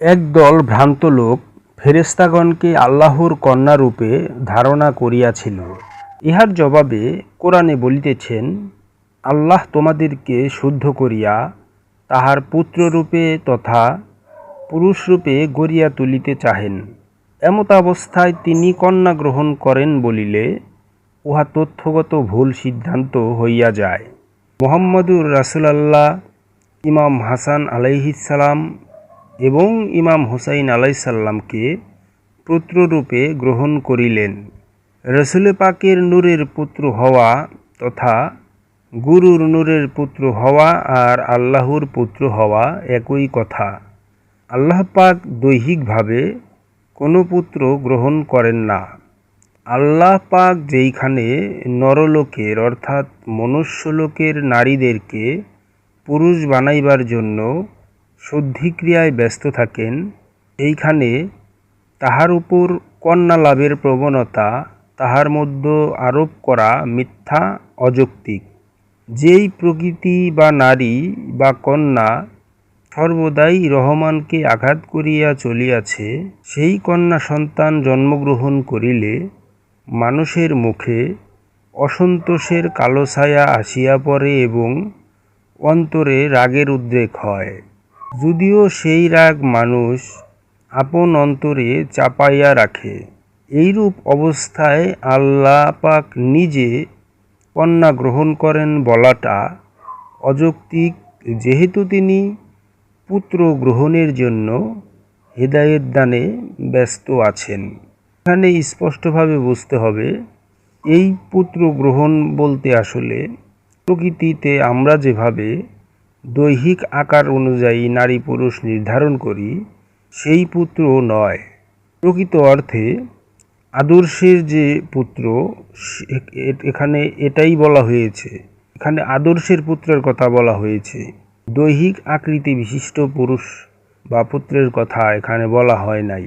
একদল ভ্রান্ত লোক ফেরেশতাগণকে আল্লাহর কন্যারূপে ধারণা করিয়াছিল। ইহার জবাবে কোরআনে বলিতেছেন, আল্লাহ তোমাদেরকে শুদ্ধ করিয়া তাহার পুত্ররূপে তথা পুরুষরূপে গড়িয়া তুলিতে চাহেন। এমতাবস্থায় তিনি কন্যা গ্রহণ করেন বলিলে উহা তথ্যগত ভুল সিদ্ধান্ত হইয়া যায়। মোহাম্মদুর রাসুলাল্লাহ ইমাম হাসান আলাইহিসাল্লাম এবং ইমাম হুসাইন আলাইসাল্লামকে পুত্ররূপে গ্রহণ করিলেন। রসুল পাকের নূরের পুত্র হওয়া তথা গুরুর নূরের পুত্র হওয়া আর আল্লাহর পুত্র হওয়া একই কথা। আল্লাহ পাক দৈহিকভাবে কোনো পুত্র গ্রহণ করেন না। আল্লাহ পাক যেইখানে নরলোকের অর্থাৎ মনুষ্যলোকের নারীদেরকে পুরুষ বানাইবার জন্য শুদ্ধিক্রিয়ায় ব্যস্ত থাকেন, এইখানে তাহার উপর কন্যা লাভের প্রবণতা, তাহার মধ্যে আরোপ করা মিথ্যা অযৌক্তিক। যেই প্রকৃতি বা নারী বা কন্যা সর্বদাই রহমানকে আঘাত করিয়া চলিয়াছে, সেই কন্যা সন্তান জন্মগ্রহণ করিলে মানুষের মুখে অসন্তোষের কালো ছায়া আসিয়া পড়ে এবং অন্তরে রাগের উদ্রেক হয়। যদিও সেই রাগ মানুষ আপন অন্তরে চাপাইয়া রাখে, এইরূপ অবস্থায় আল্লাহ পাক নিজে কন্যা গ্রহণ করেন বলাটা অযৌক্তিক, যেহেতু তিনি পুত্র গ্রহণের জন্য হেদায়েত দানে ব্যস্ত আছেন। এখানে স্পষ্টভাবে বুঝতে হবে, এই পুত্র গ্রহণ বলতে আসলে প্রকৃতিতে আমরা যেভাবে দৈহিক আকার অনুযায়ী নারী পুরুষ নির্ধারণ করি, সেই পুত্র নয়। প্রকৃত অর্থে আদর্শের যে পুত্র এখানে এটাই বলা হয়েছে। এখানে আদর্শের পুত্রের কথা বলা হয়েছে। দৈহিক আকৃতি বিশিষ্ট পুরুষ বা পুত্রের কথা এখানে বলা হয় নাই।